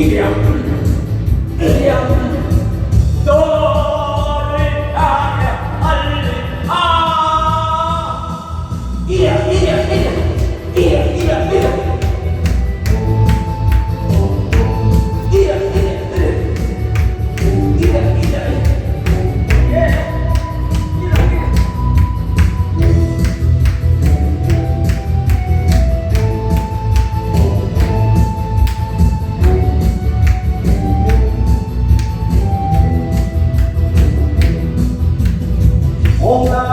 Gideon. Gideon. 어?